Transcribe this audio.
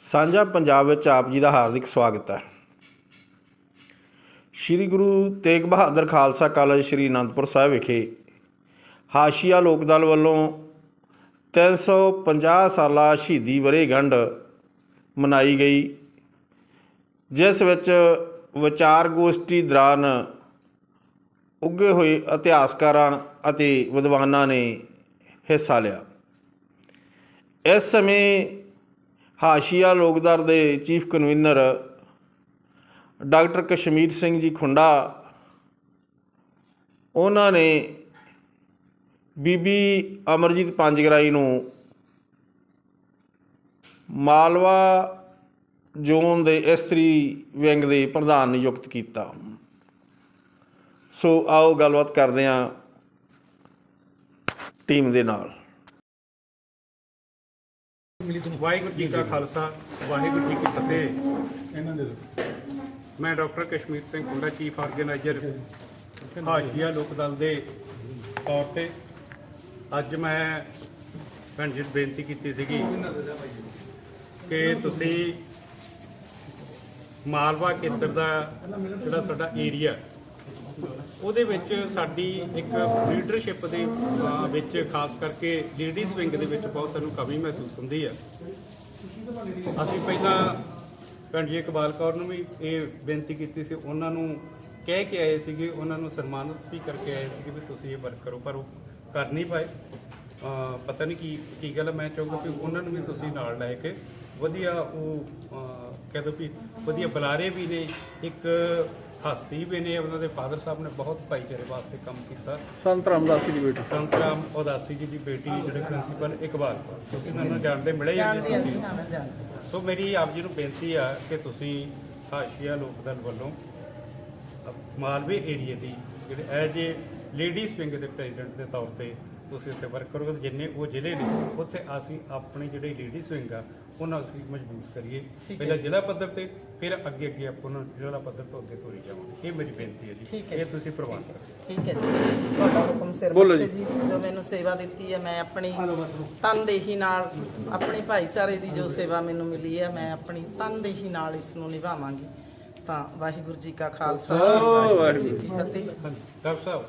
ਸਾਂਝਾ ਪੰਜਾਬ ਵਿੱਚ ਆਪ ਜੀ ਦਾ ਹਾਰਦਿਕ ਸਵਾਗਤ ਹੈ। ਸ੍ਰੀ ਗੁਰੂ ਤੇਗ ਬਹਾਦਰ ਖਾਲਸਾ ਕਾਲਜ ਸ੍ਰੀ ਅਨੰਦਪੁਰ ਸਾਹਿਬ ਵਿਖੇ ਹਾਸ਼ੀਆ ਲੋਕ ਦਲ ਵੱਲੋਂ 350 ਸਾਲਾ ਸ਼ਹੀਦੀ ਵਰੇਗੰਢ ਮਨਾਈ ਗਈ, ਜਿਸ ਵਿੱਚ ਵਿਚਾਰ ਗੋਸ਼ਟੀ ਦੌਰਾਨ ਉੱਗੇ ਹੋਏ ਇਤਿਹਾਸਕਾਰਾਂ ਅਤੇ ਵਿਦਵਾਨਾਂ ਨੇ ਹਿੱਸਾ ਲਿਆ। ਇਸ ਸਮੇਂ ਹਾਸ਼ੀਆ ਲੋਕਦਰ ਦੇ chief convener doctor Kashmir Singh ji Khunda, ਉਹਨਾਂ ਨੇ ਬੀਬੀ ਅਮਰਜੀਤ ਪੰਜਗਰਾਈ ਨੂੰ ਮਾਲਵਾ ਜ਼ੋਨ ਦੇ ਇਸਤਰੀ ਵਿੰਗ ਦੇ ਪ੍ਰਧਾਨ ਨਿਯੁਕਤ ਕੀਤਾ। ਸੋ ਆਓ ਗੱਲਬਾਤ ਕਰਦੇ ਹਾਂ ਟੀਮ ਦੇ ਨਾਲ। ਵਾਹਿਗੁਰੂ ਜੀ ਕਾ ਖਾਲਸਾ ਵਾਹਿਗੁਰੂ ਜੀ ਕੀ ਫਤਿਹ। ਇਹਨਾਂ ਦੇ ਮੈਂ ਡਾਕਟਰ ਕਸ਼ਮੀਰ ਸਿੰਘ ਕੁੰਡਾ ਚੀਫ ਆਰਗੇਨਾਈਜ਼ਰ ਹਾਸ਼ੀਆ ਲੋਕ ਦਲ ਦੇ ਤੌਰ ਤੇ। ਅੱਜ ਮੈਂ ਭੈਣ ਜੀ ਬੇਨਤੀ ਕੀਤੀ ਸੀਗੀ ਕਿ ਤੁਸੀਂ ਮਾਲਵਾ ਖੇਤਰ ਦਾ ਜਿਹੜਾ ਸਾਡਾ ਏਰੀਆ ਉਹਦੇ ਵਿੱਚ ਸਾਡੀ ਇੱਕ ਲੀਡਰਸ਼ਿਪ ਦੇ ਵਿੱਚ ਖਾਸ ਕਰਕੇ ਲੇਡੀਜ਼ ਵਿੰਗ ਦੇ ਵਿੱਚ ਬਹੁਤ ਸਾਨੂੰ ਕਮੀ ਮਹਿਸੂਸ ਹੁੰਦੀ ਹੈ ਅਸੀਂ ਪਹਿਲਾਂ ਭੈਣ ਜੀ ਇਕਬਾਲ ਕੌਰ ਨੂੰ ਵੀ ਇਹ ਬੇਨਤੀ ਕੀਤੀ ਸੀ, ਉਹਨਾਂ ਨੂੰ ਕਹਿ ਕੇ ਆਏ ਸੀਗੇ, ਉਹਨਾਂ ਨੂੰ ਸਨਮਾਨਿਤ ਵੀ ਕਰਕੇ ਆਏ ਸੀਗੇ ਵੀ ਤੁਸੀਂ ਇਹ ਵਰਕ ਕਰੋ, ਪਰ ਉਹ ਕਰ ਨਹੀਂ ਪਾਏ। ਪਤਾ ਨਹੀਂ ਕੀ ਕੀ ਗੱਲ ਮੈਂ ਚਾਹੂੰਗਾ ਕਿ ਉਹਨਾਂ ਨੂੰ ਵੀ ਤੁਸੀਂ ਨਾਲ ਲੈ ਕੇ ਵਧੀਆ ਉਹ, ਅਹ, ਕਹਿ ਦਿਓ ਵੀ ਵਧੀਆ ਬੁਲਾਰੇ ਵੀ ਨੇ, ਇੱਕ ਹਸਤੀ ਵੀ ਨੇ ਉਹਨਾਂ ਦੇ ਫਾਦਰ ਸਾਹਿਬ ਨੇ ਬਹੁਤ ਭਾਈਚਾਰੇ ਵਾਸਤੇ ਕੰਮ ਕੀਤਾ। ਸੰਤ ਰਾਮਦਾਸੀ ਦੀ ਬੇਟੀ। ਸੰਤ ਰਾਮ ਉਦਾਸੀ ਜੀ ਦੀ ਬੇਟੀ ਜਿਹੜੇ ਪ੍ਰਿੰਸੀਪਲ ਇਕਬਾਲ ਤੁਸੀਂ ਮੈਨੂੰ ਜਾਣਦੇ ਮਿਲੇ ਹੀ ਹੋ ਜੀ ਤੁਸੀਂ ਸੋ ਮੇਰੀ ਆਪ ਜੀ ਨੂੰ ਬੇਨਤੀ ਆ ਕਿ ਤੁਸੀਂ ਹਾਸ਼ੀਆ ਲੋਕ ਦਲ ਵੱਲੋਂ ਮਾਲਵੇ ਏਰੀਆ ਦੀ ਜਿਹੜੇ ਐਜ ਏ ਲੇਡੀਜ਼ ਵਿੰਗ ਦੇ ਪ੍ਰੈਜ਼ੀਡੈਂਟ ਦੇ ਤੌਰ ਤੇ ਤੁਸੀਂ ਉੱਥੇ ਵਰਕ ਕਰੋਗੇ ਤੇ ਜਿੰਨੇ ਉਹ ਜ਼ਿਲ੍ਹੇ ਨੇ ਉੱਥੇ ਅਸੀਂ ਆਪਣੇ ਜਿਹੜੇ ਲੇਡੀਜ਼ ਵਿੰਗ ਆ ਉਹਨਾਂ ਨੂੰ ਅਸੀਂ ਮਜ਼ਬੂਤ ਕਰੀਏ। ਪਹਿਲਾਂ ਜ਼ਿਲ੍ਹਾ ਪੱਧਰ ਤੇ ਫਿਰ ਅੱਗੇ ਅੱਗੇ ਆਪਾਂ ਉਹਨਾਂ ਨੂੰ ਜ਼ਿਲ੍ਹਾ ਪੱਧਰ ਤੋਂ ਅੱਗੇ ਤੋਰੀ ਜਾਵਾਂਗੇ। ਇਹ ਮੇਰੀ ਬੇਨਤੀ ਹੈ ਜੀ। ਇਹ ਤੁਸੀਂ ਪ੍ਰਵਾਨ ਕਰੋ। ਠੀਕ ਹੈ ਜੀ। ਤੁਹਾਡਾ ਹੁਕਮ ਸਿਰ ਬੋਲੋ ਮੱਥੇ ਜੀ। ਜੋ ਮੈਨੂੰ ਸੇਵਾ ਦਿੱਤੀ ਹੈ ਮੈਂ ਆਪਣੀ ਤਨਦੇਹੀ ਨਾਲ ਆਪਣੇ ਭਾਈਚਾਰੇ ਦੀ ਜੋ ਸੇਵਾ ਮੈਨੂੰ ਮਿਲੀ ਹੈ ਮੈਂ ਆਪਣੀ ਤਨਦੇਹੀ ਨਾਲ ਇਸ ਨੂੰ ਨਿਭਾਵਾਂਗੀ। ਤਾਂ ਵਾਹਿਗੁਰੂ ਜੀ ਕਾ ਖਾਲਸਾ ਵਾਹਿਗੁਰੂ ਜੀ ਕੀ ਫਤਿਹ। ਡਾਕਟਰ ਸਾਹਿਬ।